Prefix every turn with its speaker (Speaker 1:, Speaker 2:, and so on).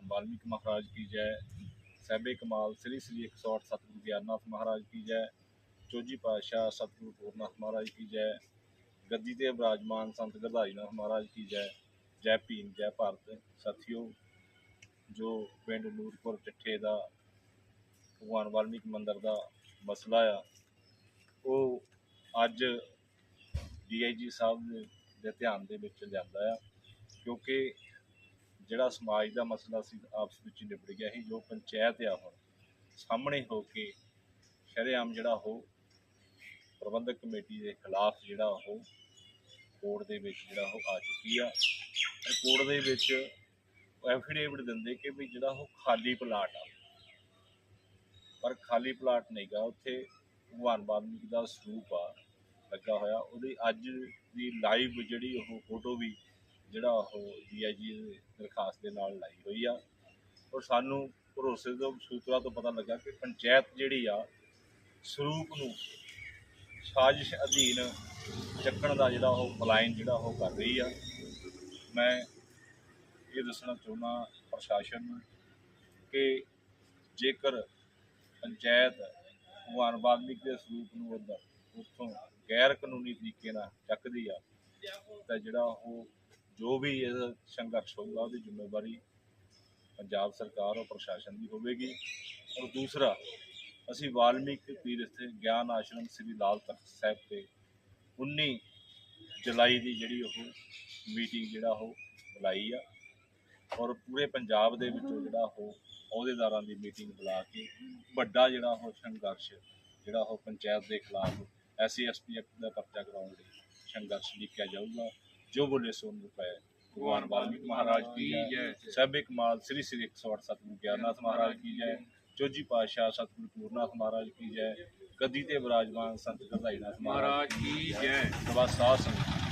Speaker 1: ਭਗਵਾਨ ਵਾਲਮੀਕ ਮਹਾਰਾਜ ਕੀ ਜੈ। ਸਹਿਬੇ ਕਮਾਲ, ਸ੍ਰੀ ਸ੍ਰੀ 108 ਸਤਿਗੁਰੂ ਗਿਆਨਨਾਥ ਮਹਾਰਾਜ ਕੀ ਜੈ। ਚੌਜੀ ਪਾਤਸ਼ਾਹ ਸਤਿਗੁਰੂ ਪੂਰਨਾਥ ਮਹਾਰਾਜ ਕੀ ਜੈ। ਗੱਦੀ ਤੇ ਬਿਰਾਜਮਾਨ ਸੰਤ ਗਰਧਾਰੀਨਾਥ ਮਹਾਰਾਜ ਕੀ ਜੈ। ਜੈ ਭੀਮ, ਜੈ ਭਾਰਤ ਸਾਥੀਓ, ਜੋ ਪਿੰਡ ਨੂਰਪੁਰ ਚੱਠੇ ਦਾ ਭਗਵਾਨ ਵਾਲਮੀਕ ਮੰਦਰ ਦਾ ਮਸਲਾ ਆ, ਉਹ ਅੱਜ ਡੀਆਈਜੀ ਸਾਹਿਬ ਦੇ- ਧਿਆਨ ਦੇ ਵਿੱਚ ਜਾਂਦਾ ਆ, ਕਿਉਂਕਿ ਜਿਹੜਾ ਸਮਾਜ ਦਾ ਮਸਲਾ ਸੀ, ਆਪਸ ਵਿੱਚ ਹੀ ਨਿਬੜ ਗਿਆ ਸੀ, ਜੋ ਪੰਚਾਇਤ ਆ ਹੁਣ, ਸਾਹਮਣੇ ਹੋ ਕੇ ਸ਼ਰੇਆਮ ਜਿਹੜਾ ਉਹ ਪ੍ਰਬੰਧਕ ਕਮੇਟੀ ਦੇ ਖਿਲਾਫ ਜਿਹੜਾ ਉਹ ਕੋਰਟ ਦੇ ਵਿੱਚ ਜਿਹੜਾ ਉਹ ਆ ਚੁੱਕੀ ਆ ਕੋਰਟ ਦੇ ਵਿੱਚ ਐਫੀਡੇਵਿਟ ਦਿੰਦੇ ਕਿ ਵੀ ਜਿਹੜਾ ਉਹ ਖਾਲੀ ਪਲਾਟ ਆ। ਪਰ ਖਾਲੀ ਪਲਾਟ ਨਹੀਂਗਾ ਉੱਥੇ ਭਗਵਾਨ ਵਾਲਮੀਕ ਦਾ ਸਰੂਪ ਆ, ਲੱਗਾ ਹੋਇਆ। ਉਹਦੀ ਅੱਜ ਦੀ ਲਾਈਵ ਜਿਹੜੀ ਉਹ ਫੋਟੋ ਵੀ ਜਿਹੜਾ ਉਹ ਡੀਆਈਜੀ ਦੀ ਦਰਖਾਸਤ ਦੇ ਨਾਲ ਲਾਈ ਹੋਈ ਆ। ਔਰ ਸਾਨੂੰ ਭਰੋਸੇ ਤੋਂ, ਸੂਤਰਾਂ ਤੋਂ ਪਤਾ ਲੱਗਾ ਕਿ ਪੰਚਾਇਤ ਜਿਹੜੀ ਆ, ਸਰੂਪ ਨੂੰ ਸਾਜ਼ਿਸ਼ ਅਧੀਨ ਚੱਕਣ ਦਾ ਜਿਹੜਾ ਉਹ ਪਲਾਇਨ ਜਿਹੜਾ ਉਹ ਕਰ ਰਹੀ ਆ। ਮੈਂ ਇਹ ਦੱਸਣਾ ਚਾਹੁੰਦਾ ਪ੍ਰਸ਼ਾਸਨ ਨੂੰ ਕਿ ਜੇਕਰ ਪੰਚਾਇਤ ਭਗਵਾਨ ਵਾਲਮੀਕ ਦੇ ਸਰੂਪ ਨੂੰ ਉਹਦਾ ਉੱਥੋਂ ਗੈਰ ਕਾਨੂੰਨੀ ਤਰੀਕੇ ਨਾਲ ਚੱਕਦੀ ਆ, ਤਾਂ ਜਿਹੜਾ ਉਹ ਜੋ ਵੀ ਇਹ ਸੰਘਰਸ਼ ਹੋਊਗਾ, ਉਹਦੀ ਜ਼ਿੰਮੇਵਾਰੀ ਪੰਜਾਬ ਸਰਕਾਰ ਔਰ ਪ੍ਰਸ਼ਾਸਨ ਦੀ ਹੋਵੇਗੀ। ਔਰ ਦੂਸਰਾ, ਅਸੀਂ ਵਾਲਮੀਕ ਤੀਰਥ ਗਿਆਨ ਆਸ਼ਰਮ ਸ੍ਰੀ ਲਾਲ ਤਖਤ ਸਾਹਿਬ ਤੇ 19 ਜੁਲਾਈ ਦੀ ਜਿਹੜੀ ਉਹ ਮੀਟਿੰਗ ਜਿਹੜਾ ਉਹ ਬੁਲਾਈ ਆ। ਔਰ ਪੂਰੇ ਪੰਜਾਬ ਦੇ ਵਿੱਚੋਂ ਜਿਹੜਾ ਉਹ ਅਹੁਦੇਦਾਰਾਂ ਦੀ ਮੀਟਿੰਗ ਬੁਲਾ ਕੇ ਵੱਡਾ ਜਿਹੜਾ ਉਹ ਸੰਘਰਸ਼, ਜਿਹੜਾ ਉਹ ਪੰਚਾਇਤ ਦੇ ਖਿਲਾਫ ਐਸਸੀ ਐਸਟੀ ਐਕਟ ਦਾ ਪਰਚਾ ਕਰਾਉਣ ਲਈ ਸੰਘਰਸ਼ ਲਿਖਿਆ ਜਾਊਗਾ। ਜੋ ਬੋਲੇ ਸੋ ਨੂੰ ਪਏ ਭਗਵਾਨ ਵਾਲਮੀਕ ਮਹਾਰਾਜ ਕੀ ਜੈ। ਸਭੇ ਕਮਾਲ ਸ੍ਰੀ ਸ੍ਰੀ 108 ਸਤਿਗੁਰੂ ਗਿਆਨਨਾਥ ਮਹਾਰਾਜ ਕੀ ਜੈ। ਚੌਜੀ ਪਾਤਸ਼ਾਹ ਸਤਿਗੁਰੂ ਪੂਰਨਾਥ ਮਹਾਰਾਜ ਕੀ ਜੈ। ਗੱਦੀ ਤੇ ਵਿਰਾਜਮਾਨ ਸੰਤ ਮਹਾਰਾਜ
Speaker 2: ਮਹਾਰਾਜ ਕੀ ਜੈ।
Speaker 1: ਸਭਾ ਸਾਧ ਸੰਗਤ।